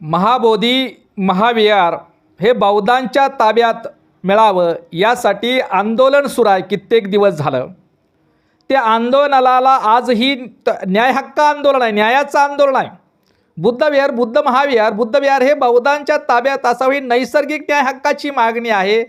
महाबोधी महाविहार हे बौद्धांच्या ताब्यात मिळावं यासाठी आंदोलन सुरू आहे. कित्येक दिवस झालं. त्या आंदोलनाला आजही त- न्याय हक्क आंदोलन आहे. न्यायाचं आंदोलन आहे. बुद्धविहार बुद्ध महाविहार बुद्धविहार हे बौद्धांच्या ताब्यात असावी नैसर्गिक न्याय हक्काची मागणी आहे.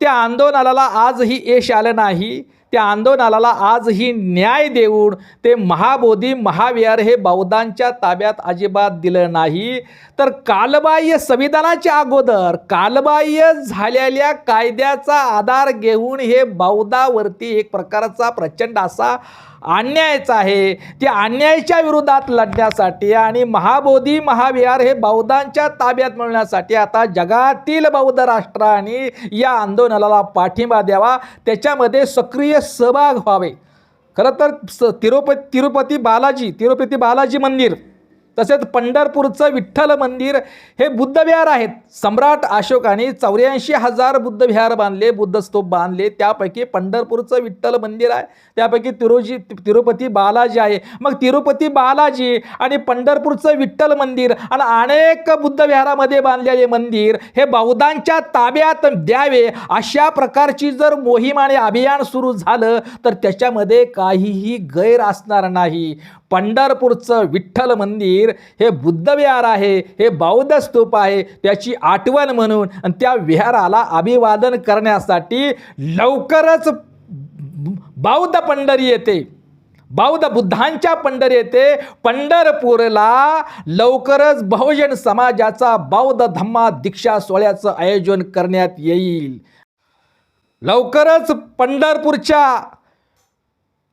त्या आंदोलनाला आजही यश आलं नाही. त्या आंदोलनाला आजही न्याय देऊन ते महाबोधी महाविहार हे बौद्धांच्या ताब्यात अजिबात दिलं नाही. तर कालबाह्य संविधानाच्या अगोदर कालबाह्य झालेल्या कायद्याचा आधार घेऊन हे बौद्धावरती एक प्रकारचा प्रचंड असा अन्यायचं आहे. त्या अन्यायाच्या विरोधात लढण्यासाठी आणि महाबोधी महाविहार हे बौद्धांच्या ताब्यात मिळण्यासाठी आता जगातील बौद्ध राष्ट्रांनी या आंदोलनाला पाठिंबा द्यावा. त्याच्यामध्ये सक्रिय सहभाग व्हावे. खरं तर स तिरुपती तिरुपती बालाजी तिरुपती बालाजी मंदिर. तसेच पंढरपूरचं विठ्ठल मंदिर हे बुद्धविहार आहेत. सम्राट अशोकाने चौऱ्याऐंशी हजार बुद्धविहार बांधले बुद्धस्तूप बांधले. त्यापैकी पंढरपूरचं विठ्ठल मंदिर आहे. त्यापैकी तिरुजी तिरुपती बालाजी आहे. मग तिरुपती बालाजी आणि पंढरपूरचं विठ्ठल मंदिर आणि अनेक बुद्धविहारामध्ये बांधलेले मंदिर हे बौद्धांच्या ताब्यात द्यावे अशा प्रकारची जर मोहीम आणि अभियान सुरू झालं तर त्याच्यामध्ये काहीही गैर असणार नाही. पंढरपूरचं विठ्ठल मंदिर हे बुद्धविहार आहे हे बौद्ध स्तूप आहे त्याची आठवण म्हणून आणि त्या विहाराला अभिवादन करण्यासाठी लवकरच बौद्ध पंढरी येते. बौद्ध बुद्धांच्या पंढरी येते. पंढरपूरला लवकरच बहुजन समाजाचा बौद्ध धम्मा दीक्षा सोहळ्याचं आयोजन करण्यात येईल. लवकरच पंढरपूरच्या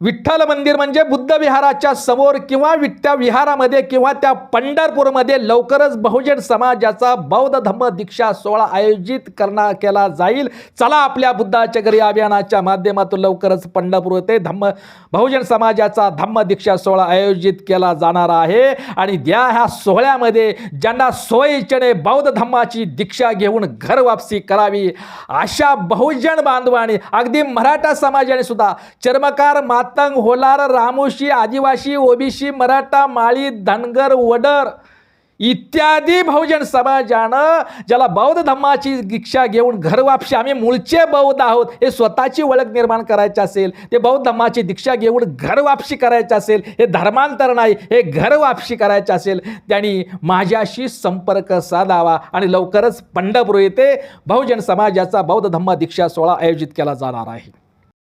विठ्ठल मंदिर म्हणजे बुद्ध विहाराच्या समोर किंवा विठ्ठ्या विहारामध्ये किंवा त्या पंढरपूरमध्ये लवकरच बहुजन समाजाचा बौद्ध धम्म दीक्षा सोहळा आयोजित करणार केला जाईल. चला आपल्या बुद्धाच्या घरी अभियानाच्या माध्यमातून लवकरच पंढरपूर येथे धम्म बहुजन समाजाचा धम्म दीक्षा सोहळा आयोजित केला जाणार आहे. आणि द्या ह्या सोहळ्यामध्ये ज्यांना सोयीच्याने बौद्ध धम्माची दीक्षा घेऊन घर वापसी करावी अशा बहुजन बांधवाने अगदी मराठा समाजाने सुद्धा चर्मकार मातंग होलार रामोशी आदिवासी ओबीसी मराठा माळी धनगर वडर इत्यादी बहुजन समाजानं ज्याला बौद्ध धम्माची दीक्षा घेऊन घरवापशी आम्ही मूळचे बौद्ध आहोत हे स्वतःची ओळख निर्माण करायची असेल ते बौद्ध धम्माची दीक्षा घेऊन घरवापशी करायची असेल हे धर्मांतर नाही हे घरवापशी करायचे असेल त्यांनी माझ्याशी संपर्क साधावा आणि लवकरच पंढरपूर येथे बहुजन समाजाचा बौद्ध धम्म दीक्षा सोहळा आयोजित केला जाणार आहे.